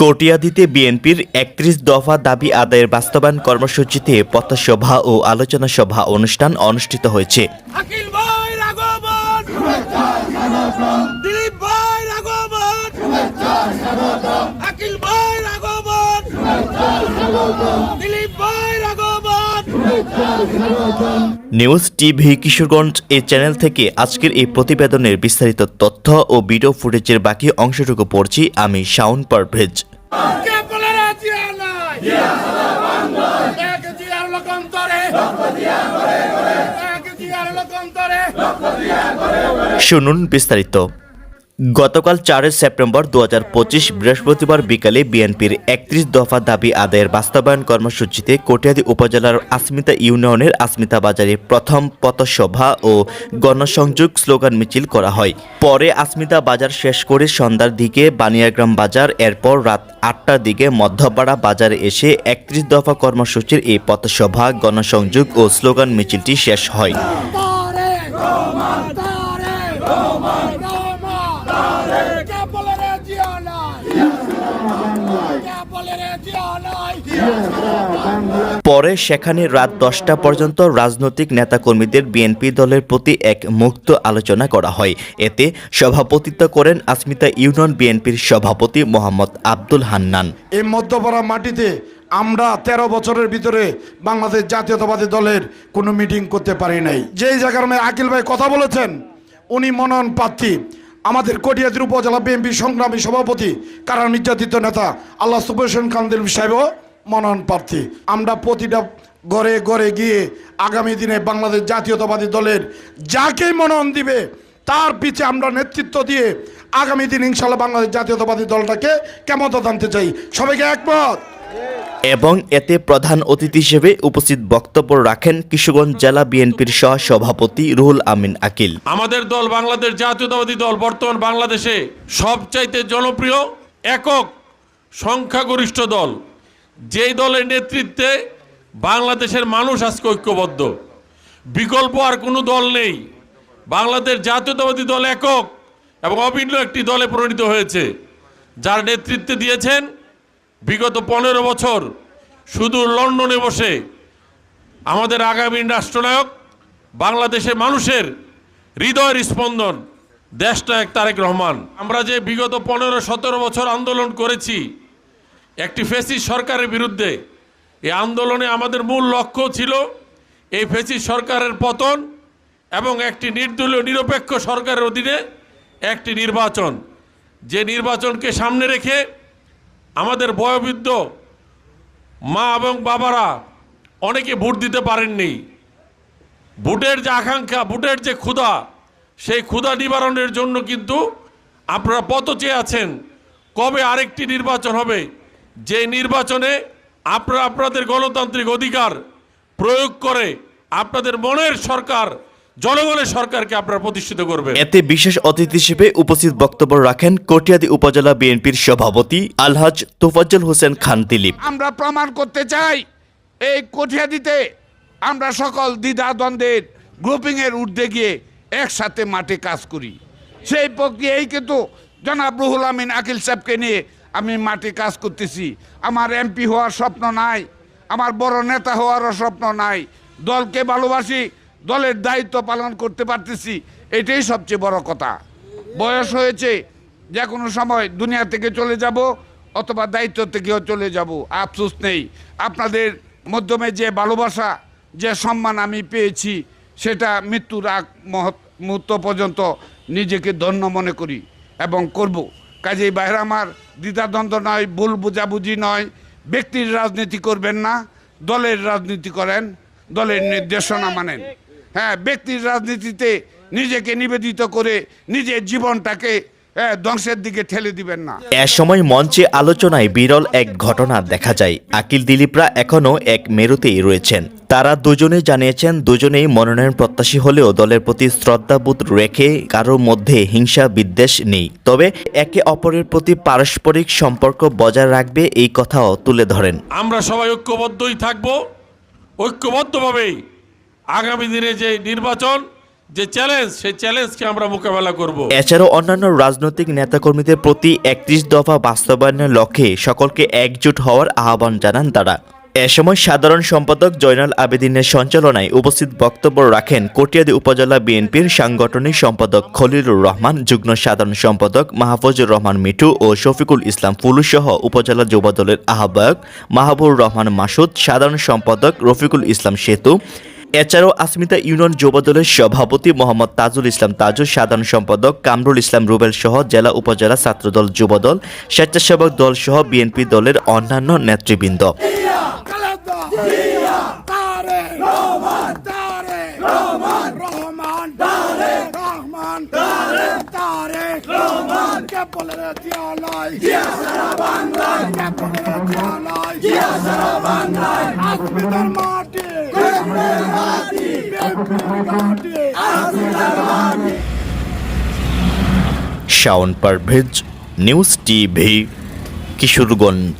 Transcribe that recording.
কটিয়াদিতে বিএনপির একত্রিশ দফা দাবি আদায়ের বাস্তবায়ন কর্মসূচিতে পথসভা ও আলোচনা সভা অনুষ্ঠান অনুষ্ঠিত হয়েছে। দিলীপ নিউজ টিভি কিশোরগঞ্জ এই চ্যানেল থেকে আজকের এই প্রতিবেদনের বিস্তারিত তথ্য ও ভিডিও ফুটেজের বাকি অংশটুকু পড়ছি আমি শাওন পারভেজ। শুনুন বিস্তারিত। গতকাল চারই সেপ্টেম্বর দু হাজার পঁচিশ বৃহস্পতিবার বিকালে বিএনপির একত্রিশ দফা দাবি আদায়ের বাস্তবায়ন কর্মসূচিতে কটিয়াদি উপজেলার আসমিতা ইউনিয়নের আসমিতা বাজারে প্রথম পথসভা ও গণসংযোগ স্লোগান মিছিল করা হয়। পরে আসমিতা বাজার শেষ করে সন্ধ্যার দিকে বানিয়াগ্রাম বাজার, এরপর রাত আটটার দিকে মধ্যপাড়া বাজারে এসে একত্রিশ দফা কর্মসূচির এই পথসভা, গণসংযোগ ও স্লোগান মিছিলটি শেষ হয়। পরে সেখানে রাত দশটা পর্যন্ত রাজনৈতিক নেতাকর্মীদের বিএনপি দলের প্রতি এক মুক্ত আলোচনা করা হয়। এতে সভাপতিত্ব করেন আসমিতা ইউনিয়ন বিএনপির সভাপতি মোহাম্মদ আব্দুল হান্নান। এই মধ্যপাড়া মাটিতে আমরা ১৩ বছরের ভিতরে বাংলাদেশ জাতীয়তাবাদী দলের কোনো মিটিং করতে পারি নাই। যেই জায়গার মেয়ে আকিল ভাই কথা বলেছেন, উনি মনোনয়ন প্রার্থী। আমাদের কটিয়াদির উপজেলা বিএনপি সংগ্রামী সভাপতি, কারা নির্যাতিত নেতা, আল্লাহ সুবর্ষণ কান্দিল সাহেবও মনোনয়ন প্রার্থী। আমরা প্রতিটা ঘরে ঘরে গিয়ে আগামী দিনে বাংলাদেশ জাতীয়তাবাদী দলের যাকেই মনোনয়ন দিবে, তার পিছে আমরা নেতৃত্ব দিয়ে আগামী দিন ইনশাল্লাহ বাংলাদেশ জাতীয়তাবাদী দলটাকে কেমন আনতে চাই? সবাইকে একমত? এবং এতে প্রধান অতিথি হিসেবে উপস্থিত বক্তব্য রাখেন কিশোরগঞ্জ জেলা বিএনপির সহ সভাপতি রুহুল আমিন আকিল। আমাদের দল বাংলাদেশ জাতীয়তাবাদী দল বর্তমান বাংলাদেশে সবচাইতে জনপ্রিয় একক সংখ্যাগরিষ্ঠ দল। যেই দলের নেতৃত্বে বাংলাদেশের মানুষ আজকে ঐক্যবদ্ধ। বিকল্প আর কোনো দল নেই। বাংলাদেশ জাতীয়তাবাদী দল একক এবং অভিন্ন একটি দলে পরিণত হয়েছে। যার নেতৃত্বে দিয়েছেন বিগত পনেরো বছর শুধু লন্ডনে বসে আমাদের আগামী রাষ্ট্রনায়ক, বাংলাদেশের মানুষের হৃদয়ের স্পন্দন, দেশনায়ক তারেক রহমান। আমরা যে বিগত পনেরো, সতেরো বছর আন্দোলন করেছি, একটি ফেসিস সরকারের বিরুদ্ধে, এই আন্দোলনে আমাদের মূল লক্ষ্য ছিল এই ফেসিস সরকারের পতন এবং একটি নির্দলীয়, নিরপেক্ষ সরকারের অধীনে একটি নির্বাচন। যে নির্বাচনকে সামনে রেখে আমাদের বয়োবৃদ্ধ মা এবং বাবারা অনেকে ভোট দিতে পারেননি। ভোটের যে আকাঙ্ক্ষা, ভোটের যে ক্ষুধা, সেই ক্ষুধা নিবারণের জন্য কিন্তু আপনারা পত চেয়ে আছেন। কবে আরেকটি নির্বাচন হবে? যে নির্বাচনে আপনারা, আপনাদের গণতান্ত্রিক অধিকার প্রয়োগ করে আপনাদের মনের সরকার জনগণের সরকারকে আপনারা প্রতিষ্ঠিত করবেন। এতে বিশেষ অতিথি হিসেবে উপস্থিত বক্তব্য রাখেন কটিয়াদি উপজেলা বিএনপির সভাপতি আলহাজ তোফাজ্জল হোসেন খান দিলীপ। আমরা প্রমাণ করতে চাই এই কঠিয়া দিতে আমরা সকল দ্বিধা দ্বন্দ্বের গ্রুপিংয়ের ঊর্ধ্বে গিয়ে একসাথে মাঠে কাজ করি। সেই প্রক্রিয়াই কিন্তু জনাব রুহুল আমিন আকিল সাহেবকে নিয়ে আমি মাঠে কাজ করতেছি। আমার এমপি হওয়ার স্বপ্ন নাই আমার বড় নেতা হওয়ারও স্বপ্ন নাই। দলকে ভালোবাসি দলের দায়িত্ব পালন করতে পারতেছি, এটাই সবচেয়ে বড় কথা। বয়স হয়েছে, যে কোনো সময় দুনিয়া থেকে চলে যাব অথবা দায়িত্ব থেকেও চলে যাব, আফসোস নেই। আপনাদের মাধ্যমে যে ভালোবাসা, যে সম্মান আমি পেয়েছি, সেটা মৃত্যুর আগ মুহূর্ত পর্যন্ত নিজেকে ধন্য মনে করি এবং করব। কাজেই বাইরে আমার দ্বিধাদ্বন্দ্ব নয়, ভুল বুঝাবুঝি নয়, ব্যক্তির রাজনীতি করবেন না, দলের রাজনীতি করেন, দলের নির্দেশনা মানেন। হ্যাঁ ব্যক্তির রাজনীতিতে নিজেকে নিবেদিত করে নিজের জীবনটাকে হ্যাঁ, ধ্বংসের দিকে ঠেলে দিবেন না। এ সময় মঞ্চে আলোচনায় বিরল এক ঘটনা দেখা যায়। আকিল দিলীপরা এখনও এক মেরুতেই রয়েছেন। তারা দুজনেই জানিয়েছেন দুজনেই মনোনয়ন প্রত্যাশী হলেও দলের প্রতি শ্রদ্ধাবোধ রেখে কারোর মধ্যে হিংসা বিদ্বেষ নেই। তবে একে অপরের প্রতি পারস্পরিক সম্পর্ক বজায় রাখবে এই কথাও তুলে ধরেন। আমরা সবাই ঐক্যবদ্ধই থাকব। ঐক্যবদ্ধভাবেই আগামী দিনে যে নির্বাচন, যে চ্যালেঞ্জ সেই চ্যালেঞ্জকে আমরা মোকাবেলা করব। এছাড়াও অন্যান্য রাজনৈতিক নেতাকর্মীদের প্রতি একত্রিশ দফা বাস্তবায়নের লক্ষ্যে সকলকে একজোট হওয়ার আহ্বান জানান তারা। এ সময় সাধারণ সম্পাদক জয়নাল আবেদিনের সঞ্চালনায় উপস্থিত বক্তব্য রাখেন কটিয়াদি উপজেলা বিএনপির সাংগঠনিক সম্পাদক খলিলুর রহমান, যুগ্ম সাধারণ সম্পাদক মাহফুজুর রহমান মিঠু ও শফিকুল ইসলাম ফুলু সহ উপজেলা যুবদলের আহ্বায়ক মাহবুর রহমান মাসুদ, সাধারণ সম্পাদক রফিকুল ইসলাম সেতু এছাড়াও আসমিতা ইউনিয়ন যুবদলের সভাপতি মোহাম্মদ তাজুল ইসলাম তাজু, সাধারণ সম্পাদক কামরুল ইসলাম রুবেল সহ জেলা উপজেলা ছাত্রদল যুবদল স্বেচ্ছাসেবক দল সহ বিএনপি দলের অন্যান্য নেতৃবৃন্দ। বাংলায় শাওন পারভেজ নিউজ টিভি কিশোরগঞ্জ।